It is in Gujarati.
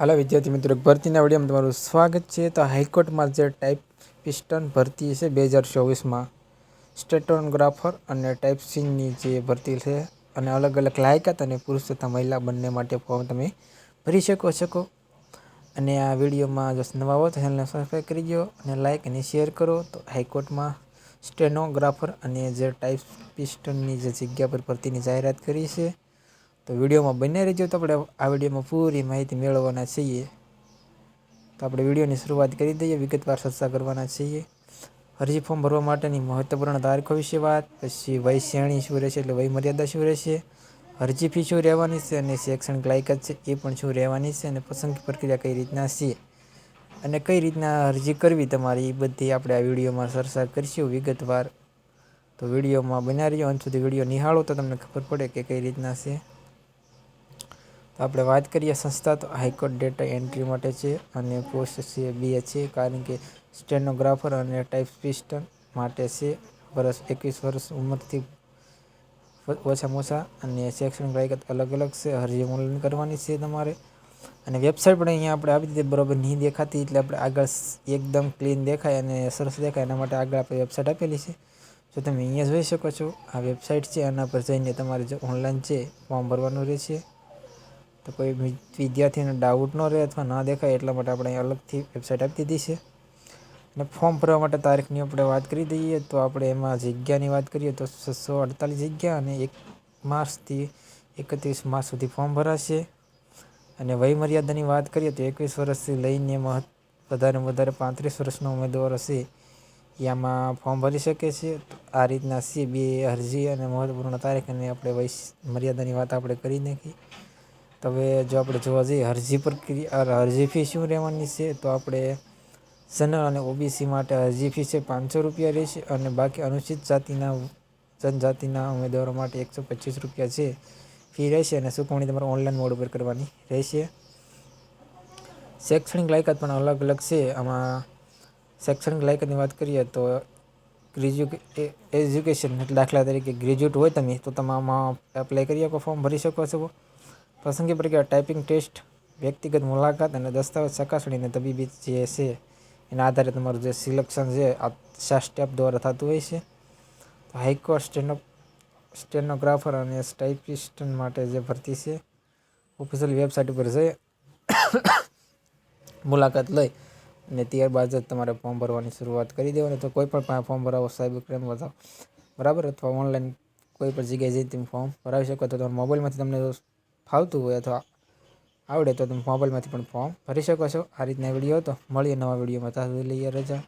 હાલો વિદ્યાર્થી મિત્રો ભરતીના વિડીયોમાં તમારું સ્વાગત છે. તો હાઈકોર્ટમાં જે ટાઈપ પિસ્ટન ભરતી છે બે હજાર ચોવીસમાં સ્ટેટોનગ્રાફર અને ટાઈપ સીનની જે ભરતી છે અને અલગ અલગ લાયકાત અને પુરુષ તથા મહિલા બંને માટે ફોર્મ તમે ભરી શકો શકો. અને આ વિડીયોમાં જો નવા હો તો ચેનલને સબસ્ક્રાઈબ કરી દો અને લાઇક અને શેર કરો. તો હાઈકોર્ટમાં સ્ટેનોગ્રાફર અને જે ટાઈપ પિસ્ટનની જે જગ્યા પર ભરતીની જાહેરાત કરી છે તો વિડીયોમાં બને રહેજો તો આપણે આ વિડીયોમાં પૂરી માહિતી મેળવવાના છીએ. તો આપણે વિડીયોની શરૂઆત કરી દઈએ. વિગતવાર ચર્ચા કરવાના છીએ. અરજી ફોર્મ ભરવા માટેની મહત્વપૂર્ણ તારીખો વિશે વાત. પછી વય શ્રેણી શું રહેશે એટલે વય મર્યાદા શું રહેશે? અરજી ફી શું રહેવાની છે અને શૈક્ષણિક લાયકાત છે એ પણ શું રહેવાની છે અને પસંદગી પ્રક્રિયા કઈ રીતના છે? અને કઈ રીતના અરજી કરવી તમારી એ બધી આપણે આ વિડીયોમાં ચર્ચા કરીશું વિગતવાર. તો વિડીયોમાં બનાવી રહ્યો અંત સુધી વીડિયો નિહાળો તો તમને ખબર પડે કે કઈ રીતના છે. આપણે વાત કરીએ સંસ્થા તો હાઈકોર્ટ ડેટા એન્ટ્રી માટે છે અને પોસ્ટ છે બે છે, કારણ કે સ્ટેનોગ્રાફર અને ટાઈપિસ્ટન માટે છે. વર્ષ એકવીસ વર્ષ ઉંમરથી ઓછામાં ઓછા અને શૈક્ષણિક લાયકાત અલગ અલગ છે. અરજી ઓનલાઈન કરવાની છે તમારે. અને વેબસાઇટ પણ અહીંયા આપણે આપી દીધી બરાબર નહીં દેખાતી, એટલે આપણે આગળ એકદમ ક્લીન દેખાય અને સરસ દેખાય, એના માટે આગળ આપણે વેબસાઇટ આપેલી છે. જો તમે અહીંયા જોઈ શકો છો, આ વેબસાઇટ છે, આના પર જઈને તમારે જે ઓનલાઈન છે, ફોર્મ ભરવાનું રહેશે. તો કોઈ વિદ્યાર્થીને ડાઉટ ન રહે અથવા ના દેખાય એટલા માટે આપણે અલગથી વેબસાઇટ આપી દીધી છે. અને ફોર્મ ભરવા માટે તારીખની આપણે વાત કરી દઈએ તો આપણે એમાં જગ્યાની વાત કરીએ તો છસો અડતાલીસ જગ્યા અને એક માર્ચથી એકત્રીસ માર્ચ સુધી ફોર્મ ભરાશે. અને વયમર્યાદાની વાત કરીએ તો એકવીસ વર્ષથી લઈને વધારે વધારે પાંત્રીસ વર્ષનો ઉમેદવાર હશે. એમાં ફોર્મ ભરી શકે છે. આ રીતના સી બે અરજી અને મહત્વપૂર્ણ તારીખ અને આપણે વય, મર્યાદાની વાત આપણે કરી નાખી. હવે જો આપણે જોવા જઈએ, અરજી પ્રક્રિયા અરજી ફી શું રહેવાની છે, તો આપણે જનરલ અને ઓબીસી માટે અરજી ફી છે પાંચસો રૂપિયા રહેશે અને બાકી અનુસૂચિત જાતિના, જનજાતિના ઉમેદવારો માટે એકસો પચીસ રૂપિયા છે ફી રહેશે અને ચૂકવણી તમારે ઓનલાઈન મોડ ઉપર કરવાની રહેશે. શૈક્ષણિક લાયકાત પણ અલગ અલગ છે. આમાં શૈક્ષણિક લાયકાતની વાત કરીએ તો ગ્રેજ્યુકે એજ્યુકેશન દાખલા તરીકે ગ્રેજ્યુએટ હોય તમે, તો તમે આમાં એપ્લાય કરી શકો ફોર્મ ભરી શકો છો. પસંદગી પ્રક્રિયા ટાઈપિંગ ટેસ્ટ, વ્યક્તિગત મુલાકાત અને દસ્તાવેજ ચકાસણીને તબીબી જે છે એના આધારે તમારું જે સિલેક્શન છે, આ શા સ્ટેપ દ્વારા થતું હોય છે. હાઈકોર્ટ સ્ટેનો, સ્ટેનોગ્રાફર અને સ્ટાઇપિસ્ટન માટે જે ભરતી છે, ઓફિશિયલ વેબસાઇટ ઉપર જઈ મુલાકાત લઈ અને ત્યારબાદ જ તમારે ફોર્મ ભરવાની શરૂઆત કરી દેવાની. તો કોઈ પણ ફોર્મ ભરાવો સાહેબ ક્રેમ બતાવો બરાબર? અથવા ઓનલાઈન કોઈ પણ જગ્યાએ જઈ તમે ફોર્મ ભરાવી શકો. તો તમારા મોબાઈલમાંથી તમને ફાવતું હોય અથવા આવડે તો તમે મોબાઈલમાંથી પણ ફોર્મ ભરી શકો છો. આ રીતના વીડિયો હતો. મળીએ નવા વિડીયોમાં. ત્યાં સુધી લઈએ રજા.